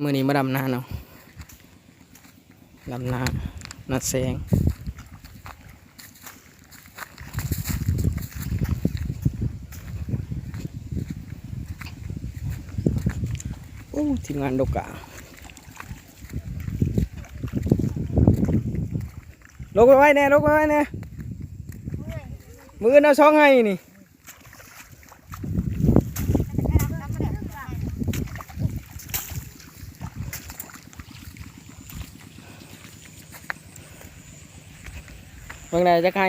มือนี้มาดำนาเนาะดำนานัดแสงโอ้ทีมงานดกกะลกไปไว้แน่ลกไปไว้แน่มือเอาช่องให้นี่ เมื่อไรจะให้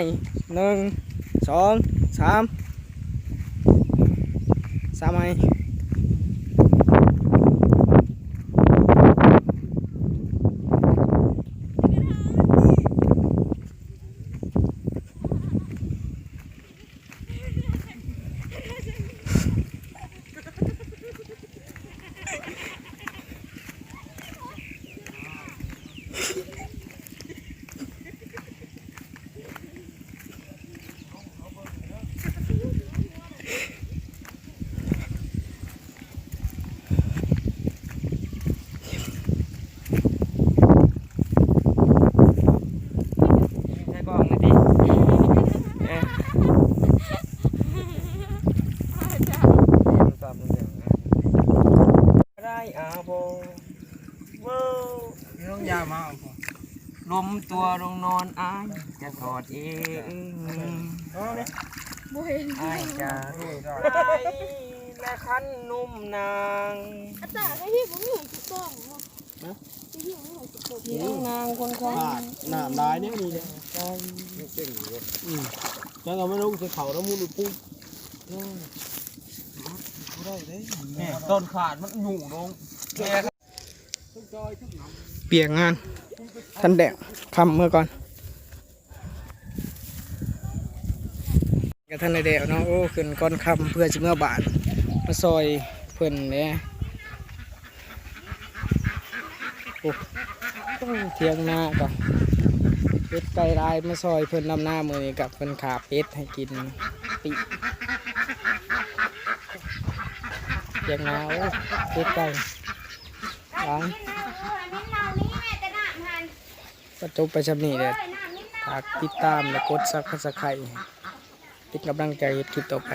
หนึ่งสองสามสามให้ใช้กล้องนะดิเอ๊ะได้อาโบว้าว น้องยามาเอาพอลมตัวลงนอนอายจะถอดเองเอาเนี่ยอายจะรู้ไรและคันนุ่มนางอาจารย์ให้พี่ผมอยู่ถูกต้องเนาะให้พี่ผมอยู่ถูกต้องเสียงนางคนคขาดน้ำลายเนี่ยนี่เนี่ยใจเก่งอยู่อืมแล้วก็ไม่รู้จะเขาแล้วมูลปุ้งนี่ต้นขาดมันหนูลงแม่ครับ เปียกงานทันแดดคำเมื่อก่อนกับท่านในเดวเนาะโอ้ขึ้นก้อนคำเพื่อจะเมื่อบาทมาซอยเพิ่นเนี่ยโอ้เทียงหน้าก่อนเป็ดไก่ลายมาซอยเพิ่นนำหน้ามือนี้กับเพิ่นขาเป็ดให้กินปีเทียงหน้าโอ้เป็ดไก่ล้าง ก็จบไปชำนี้เลยฝากติดตามและกดซับสไครต์เป็นกำลังใจคลิปต่อไป